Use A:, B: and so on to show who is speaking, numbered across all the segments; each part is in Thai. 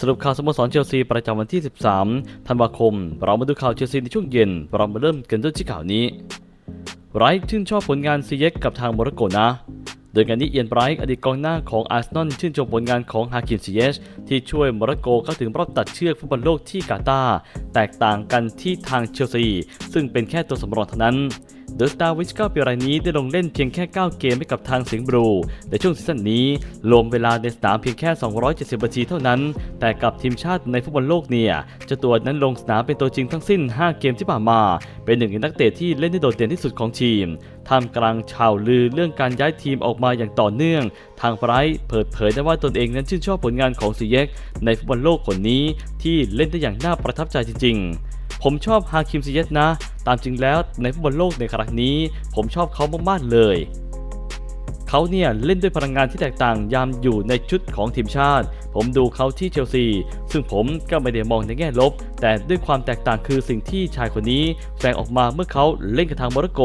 A: สรุปข่าวสโมสรเชลซีประจำวันที่ 13 ธันวาคม เรามาดูข่าวเชลซีในช่วงเย็น เรามาเริ่มกันด้วยที่ข่าวนี้ไรท์ชื่นชอบผลงานซีเย็กกับทางโมร็อกโกนะ โดยงานนี้เอียนไบรท์อดีตกองหน้าของอาร์เซนอลชื่นชมผลงานของฮาคิมซีเยชที่ช่วยโมร็อกโกเข้าถึงรอบตัดเชือกฟุตบอลโลกที่กาตาร์แตกต่างกันที่ทางเชลซี ซึ่งเป็นแค่ตัวสำรองเท่านั้น โดยสตาร์วิช9ปีรายนี้ได้ลงเล่นเพียงแค่ 9 เกมให้กับทางสิงห์บลูในช่วงซีซั่นนี้รวมเวลาในสนามเพียงแค่ 270นาทีเท่านั้น แต่กับทีมชาติในฟุตบอลโลกเนี่ยเจ้าตัวนั้นลงสนามเป็นตัวจริงทั้งสิ้น 5 เกมที่ผ่านมา เป็นหนึ่งในนักเตะที่เล่นได้โดดเด่นที่สุดของทีมท่ามกลางข่าวลือเรื่องการย้ายทีมออกมาอย่างต่อเนื่อง ทางไบรท์เปิดเผยได้ว่าตนเองนั้นชื่นชอบผลงานของซีเยกในฟุตบอลโลกคนนี้ที่เล่นได้อย่างน่าประทับใจจริงๆ ผมชอบฮาคิมซีเยสนะ ตามจริงแล้วในฟุตบอลโลกในครั้งนี้ ผมชอบเขามากๆเลยเขาเนี่ยเล่นด้วยพลังงานที่แตกต่างยามอยู่ในชุดของทีมชาติ ผมดูเขาที่เชลซี ซึ่งผมก็ไม่ได้มองในแง่ลบ แต่ด้วยความแตกต่างคือสิ่งที่ชายคนนี้แสดงออกมาเมื่อเขาเล่นกับทางโมร็อกโก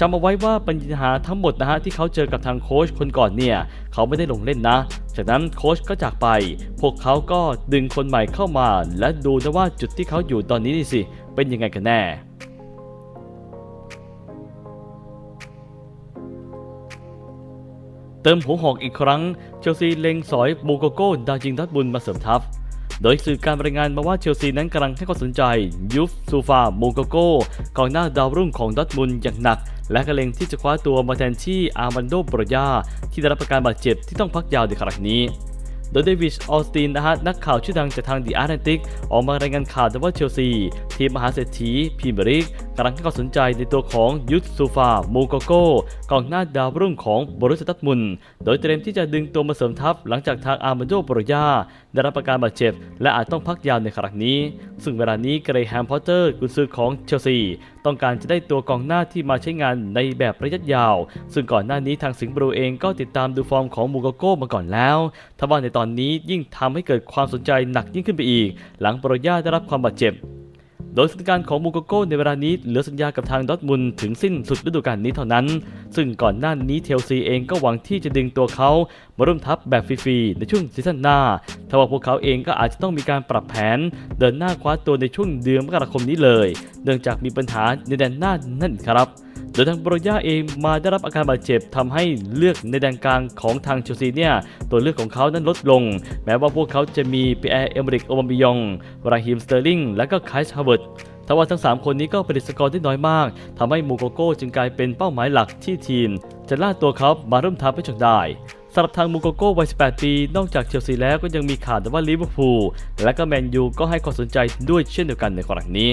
A: จำเอาไว้ว่าปัญหาทั้งหมดนะฮะที่เขาเจอกับทางโค้ชคนก่อนเนี่ยเขาไม่ได้ลงเล่นนะ จากนั้นโค้ชก็จากไป พวกเขาก็ดึงคนใหม่เข้ามา และดูนะว่าจุดที่เขาอยู่ตอนนี้นี่สิ เป็นยังไงกันแน่เติมหัวหอกอีกครั้ง เชลซีเล็งสอยบูโกโก้ดาวยิงดัดบุญมาเสริมทัพ โดยสื่อการรายงานมาว่าเชลซีนั้นกำลังให้ความสนใจยูฟซูฟาโมโกโก้กองหน้าดาวรุ่งของดัตมุนอย่างหนัก และกำลังที่จะคว้าตัวมาแทนที่อาร์มันโดโบรยาที่ได้รับอาการบาดเจ็บที่ต้องพักยาวในครั้งนี้โดยเดวิดออสตินนะฮะนักข่าวชื่อดังจากทางดีอาร์แลนติกออกมารายงานข่าวว่าเชลซี ทีมมหาเศรษฐีพรีเมียร์ลีกกำลังให้ความสนใจในตัวของยุทธซูฟาโมโกโกกองหน้าดาวรุ่งของบรุสตัดมุน โดยเตรียมที่จะดึงตัวมาเสริมทัพหลังจากทางอาร์มันโดโบรยาได้รับประการบาดเจ็บ และอาจต้องพักยาวในครั้งนี้ ซึ่งเวลานี้เกรแฮมพอตเตอร์กุนซือของเชลซี ต้องการจะได้ตัวกองหน้าที่มาใช้งานในแบบระยะยาว ซึ่งก่อนหน้านี้ทางสิงห์บรูเองก็ติดตามดูฟอร์มของมูโกโก้มาก่อนแล้วทว่าในตอนนี้ยิ่งทำให้เกิดความสนใจหนักยิ่งขึ้นไปอีก หลังโบรยาได้รับความบาดเจ็บ โดยสถานการณ์ของมูโกโก้ในเวลานี้เหลือสัญญากับทางดอทมุนถึงสิ้นสุดฤดูกาลนี้เท่านั้น ซึ่งก่อนหน้านี้เทลซีเองก็หวังที่จะดึงตัวเขามาร่วมทัพแบบฟรีๆในช่วงซีซั่นหน้าทว่าพวกเขาเองก็อาจจะต้องมีการปรับแผน เดินหน้าคว้าตัวในช่วงเดือนมกราคมนี้เลย เนื่องจากมีปัญหาในแดนหน้านั่นครับ โดยทางโบรยาเองมาได้รับอาการบาดเจ็บทำให้เลือกในแดนกลางของทางเชลซีเนี่ยตัวเลือกของเขานั้นลดลง แม้ว่าพวกเขาจะมีปีแอร์เอมริกโอบัมบิยองราฮิมสเตอร์ลิงและก็ไคส์ฮาร์เวิร์ดทว่าทั้ง 3 คนนี้ก็ผลิตสกอร์ได้น้อยมากทำให้มูโกโก้จึงกลายเป็นเป้าหมายหลักที่ทีม จะล่าตัวเขามาร่วมทัพให้จนได้สำหรับทางมูโกโก้วัย 18 ปี นอกจากเชลซีแล้วก็ยังมีข่าวว่าลิเวอร์พูลและก็แมนยูก็ให้ความสนใจด้วยเช่นเดียวกันในครั้งนี้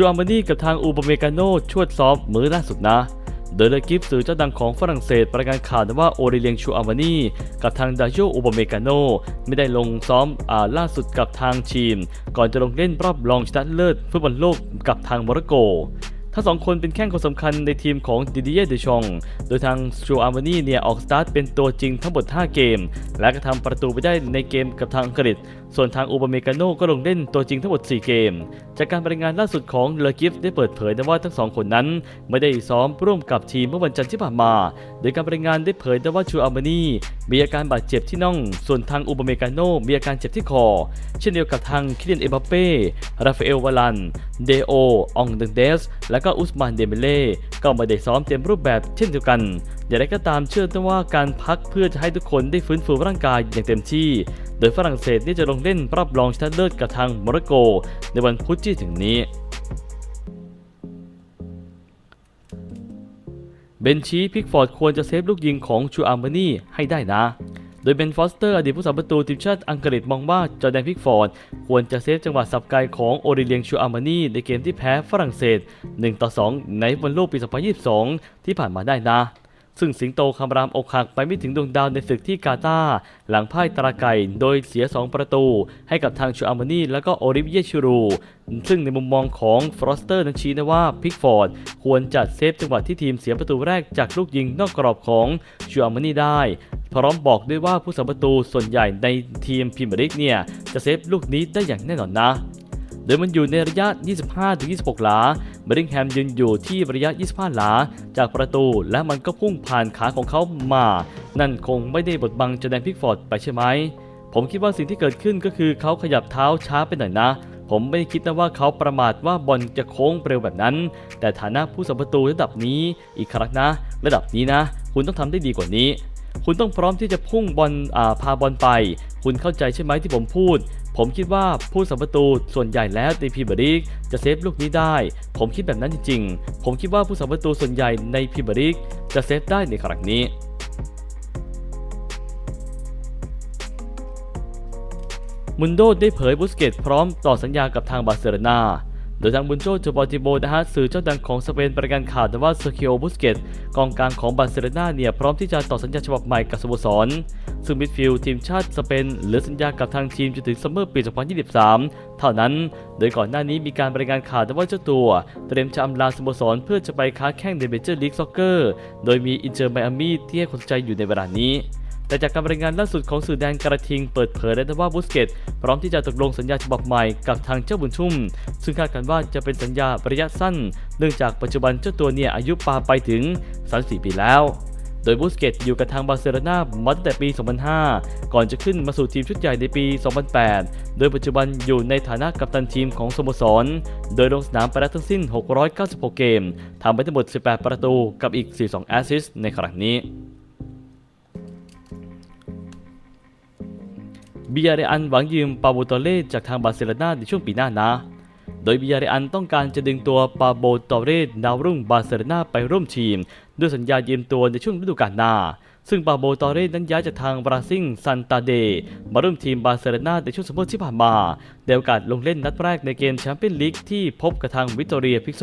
A: ชูอามานี่กับทางอูบาเมกาโนชวดซ้อมมือล่าสุดนะ โดยเลกิฟสื่อเจ้าดังของฝรั่งเศสประกาศข่าวว่าโอริเลียงชูอามานี่กับทางดาโยอูบาเมกาโนไม่ได้ลงซ้อมอ่าล่าสุดกับทางทีม ก่อนจะลงเล่นรอบรองชนะเลิศฟุตบอลโลกกับทางโมร็อกโกทั้งสองคนเป็นแข้งคนสำคัญในทีมของดิดิเยเดชอง โดยทางชูอามานี่เนี่ยออกสตาร์ทเป็นตัวจริงทั้งหมด 5 เกม และก็ทำประตูไปได้ในเกมกับทางอังกฤษส่วนทางอูบาเมกาโน่ก็ลงเล่นตัวจริงทั้งหมด 4 เกม จากการรายงานล่าสุดของเลกิฟได้เปิดเผยนะว่าทั้งสองคนนั้น ไม่ได้ซ้อมร่วมกับทีมเมื่อวันจันทร์ที่ผ่านมา โดยการรายงานได้เผยนะว่าชูอามานีมีอาการบาดเจ็บที่น่อง ส่วนทางอูบาเมกาโน่มีอาการเจ็บที่คอ เช่นเดียวกับทางคิเลียนเอบัปเป้ ราฟาเอลวาลัน เดโอ อองเดนเดส และก็อุสมานเดเมเล่ก็ไม่ได้ซ้อมเต็มรูปแบบเช่นเดียวกันอย่างไรก็ตามเชื่อว่าการพักเพื่อจะให้ทุกคนได้ฟื้นฟูร่างกายอย่างเต็มที่ โดยฝรั่งเศสนี่จะลงเล่นรอบรองชนะเลิศกับทางโมร็อกโก ในวันพุธที่ถึงนี้เบนชีพิกฟอร์ดควรจะเซฟลูกยิงของชูอาร์มานี่ให้ได้นะ โดยเบนฟอสเตอร์อดีตผู้สาประตูทีมชาติอังกฤษมองว่าจอแดนพิกฟอร์ดควรจะเซฟจังหวะสับไกลของโอริเลียงชูอาร์มานี่ในเกมที่แพ้ฝรั่งเศส 1 ต่อ 2 ในวันโลกปี 2022 ที่ผ่านมาได้นะ ซึ่งสิงโตคำรามอกหักไปไม่ถึงดวงดาวในศึกที่กาตาหลังพ่ายตราไก่โดยเสีย 2 ประตู ให้กับทางชูอามานีและก็โอริเวียชูรู ซึ่งในมุมมองของฟรอสเตอร์นั้นชี้นะว่าพิกฟอร์ดควรจัดเซฟจังหวะที่ทีมเสียประตูแรกจากลูกยิงนอกกรอบของชูอามานีได้พร้อมบอกด้วยว่าผู้สาประตูส่วนใหญ่ในทีมพรีเมียร์ลีกเนี่ย จะเซฟลูกนี้ได้อย่างแน่นอนนะ โดยมันอยู่ในระยะ 25-26 หลา เบริงแฮมยืนอยู่ที่ระยะ 25 หลา จากประตูและมันก็พุ่งผ่านขาของเขามา นั่นคงไม่ได้บดบังจแดนพิกฟอร์ดไปใช่ไหม ผมคิดว่าสิ่งที่เกิดขึ้นก็คือเขาขยับเท้าช้าไปหน่อยนะ ผมไม่ได้คิดนะว่าเขาประมาทว่าบอลจะโค้งเร็วแบบนั้น แต่ฐานะผู้สัมประตูระดับนี้อีกครั้งนะ ระดับนี้นะ คุณต้องทำได้ดีกว่านี้ คุณต้องพร้อมที่จะพุ่งบอลพาบอลไป คุณเข้าใจใช่ไหมที่ผมพูด ผมคิดว่าผู้สัมประตูส่วนใหญ่แล้วในพรีเมียร์ลีกจะเซฟลูกนี้ได้ ผมคิดแบบนั้นจริงๆ ผมคิดว่าผู้สัมประตูส่วนใหญ่ในพรีเมียร์ลีกจะเซฟได้ในครั้งนี้มุนโดได้เผยบุสเกตพร้อมต่อสัญญากับทางบาร์เซโลนา โดยทางบุนโจโจบอติโบนะฮะสื่อเจ้าดังของสเปนประกันข่าวว่าเซอร์คิโอบุสเกตกองกลางของบาร์เซโลนาเนี่ยพร้อมที่จะต่อสัญญาฉบับใหม่กับสโมสร ซึ่งมิดฟิลด์ทีมชาติสเปนเหลือสัญญากับทางทีมจนถึงซัมเมอร์ปี 2023 เท่านั้น โดยก่อนหน้านี้มีการรายงานข่าวว่าเจ้าตัว เตรียมจะอำลาสโมสรเพื่อจะไปค้าแข่งในเมเจอร์ลีกซ็อกเกอร์ โดยมีอินเตอร์ไมอามีที่ให้ความสนใจอยู่ในเวลานี้ แต่จากการรายงานล่าสุดของสื่อแดนกระทิงเปิดเผยได้ว่าบุสเกต พร้อมที่จะตกลงสัญญาฉบับใหม่กับทางเจ้าบุญชุ่ม ซึ่งคาดกันว่าจะเป็นสัญญาระยะสั้น เนื่องจากปัจจุบันเจ้าตัวเนี่ยอายุปาไปถึง 34 ปีแล้วโดยบุสเกตอยู่กับทางบาร์เซโลนามาตั้งแต่ปี 2005 ก่อนจะขึ้นมาสู่ทีมชุดใหญ่ในปี 2008 โดยปัจจุบันอยู่ในฐานะกัปตันทีมของสโมสร โดยลงสนามไปแล้วทั้งสิ้น 696 เกม ทำไปทั้งหมด 18 ประตูกับอีก 42 แอสซิสต์ในครั้งนี้ บิยาเรอันหวังยืมปาโบโตเล่จากทางบาร์เซโลนาในช่วงปีหน้านะ โดยบิยาเรอันต้องการจะดึงตัวปาโบโตเร่ดาวรุ่งบาร์เซโลนาไปร่วมทีม ด้วยสัญญายืมตัวในช่วงฤดูกาลหน้า ซึ่งปาโบโตเร่นั้นย้ายจากทางบราซิลซันตาเดมาร่วมทีมบาร์เซโลนาในช่วงสมมติที่ผ่านมาได้โอกาสลงเล่นนัดแรกในเกมแชมเปี้ยนลีกที่พบกับทางวิตอเรียพิกโซ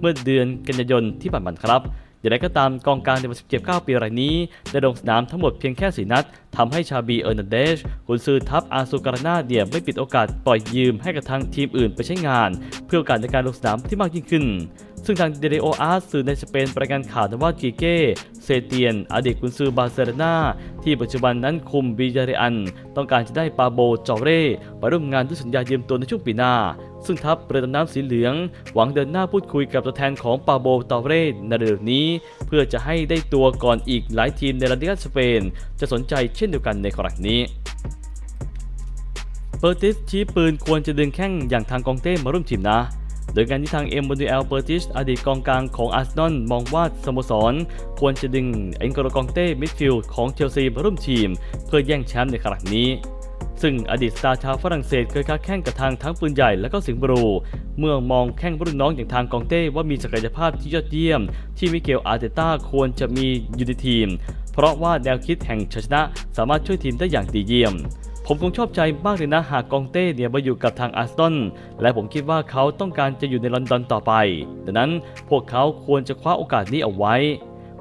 A: เมื่อเดือนกันยายนที่ผ่านมาครับ อย่างไรก็ตามกองกลางในวัย17 ปีรายนี้ ได้ลงสนามทั้งหมดเพียงแค่ 4 นัดทำให้ชาบีเออร์นันเดชกุนซือทัพอาซูการานาเดียไม่ปิดโอกาสปล่อยยืมให้กับทางทีมอื่นไปใช้งาน เพื่อโอกาสในการลงสนามที่มากยิ่งขึ้น ซึ่งทางเดเรโออาร์สื่อในสเปนประกันข่าวว่ากีเก้เซเตียน อดีตกุนซือบาร์เซโลนาที่ปัจจุบันนั้นคุมบิยาเรอัน ต้องการจะได้ปาโบจอเร่มาร่วมงานด้วยสัญญายืมตัวในช่วงปีหน้า ซึ่งทัพเรือดำน้ำสีเหลือง หวังเดินหน้าพูดคุยกับตัวแทนของปาโบตอเร่ในเร็วนี้ เพื่อจะให้ได้ตัวก่อนอีกหลายทีมในลาลิกาสเปน จะสนใจเช่นเดียวกันในครั้งนี้เปอร์ติสชี้ปืนควรจะดึงแข้งอย่างทางกองเต้มาร่วมทีมนะ โดยการที่ทางเอ็มบนูเอลเปอร์ติสอดีตกองกลางของอาร์เซนอลมองว่าสโมสร ควรจะดึงเอ็นโกโรกองเต้มิดฟิลด์ของเชลซีมาร่วมทีม เพื่อแย่งแชมป์ในครั้งนี้ ซึ่งอดีตสตาร์ชาวฝรั่งเศสเคยค้าแข่งกับทางทั้งปืนใหญ่และก็สิงห์บรูเมื่อมองแข่งรุ่นน้องอย่างทางกองเต้ว่ามีศักยภาพที่ยอดเยี่ยม ที่มิเกลอาร์เตต้าควรจะมีอยู่ในทีม เพราะว่าแนวคิดแห่งชัยชนะสามารถช่วยทีมได้อย่างดีเยี่ยมผมคงชอบใจมากเลยนะหากกองเต้เนี่ยมาอยู่กับทางอาร์เซนและผมคิดว่าเขาต้องการจะอยู่ในลอนดอนต่อไป ดังนั้นพวกเขาควรจะคว้าโอกาสนี้เอาไว้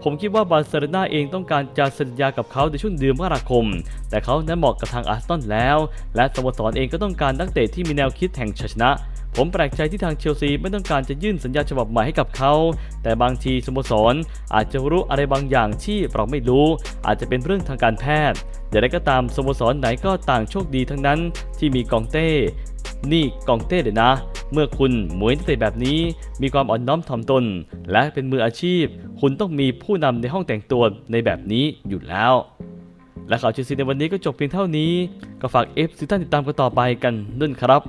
A: ผมคิดว่าบาร์เซโลนาเองต้องการจะสัญญากับเขาในช่วงเดือนมกราคม แต่เขานั้นเหมาะกับทางอาร์เซนอลแล้ว และสโมสรเองก็ต้องการนักเตะที่มีแนวคิดแห่งชัยชนะผมแปลกใจที่ทางเชลซีไม่ต้องการจะยื่นสัญญาฉบับใหม่ให้กับเขา แต่บางทีสโมสรอาจจะรู้อะไรบางอย่างที่เราไม่รู้ อาจจะเป็นเรื่องทางการแพทย์อย่างไรก็ตามสโมสรไหนก็ต่างโชคดีทั้งนั้นที่มีกองเต้ นี่กองเต้เลยนะ เมื่อคุณหมวยนักเตะแบบนี้ มีความอ่อนน้อมถ่อมตน และเป็นมืออาชีพ คุณต้องมีผู้นำในห้องแต่งตัวในแบบนี้อยู่แล้ว และข่าวเชลซีในวันนี้ก็จบเพียงเท่านี้ ก็ฝากเอฟซีท่านติดตามกันต่อไปกันด้วยนครับ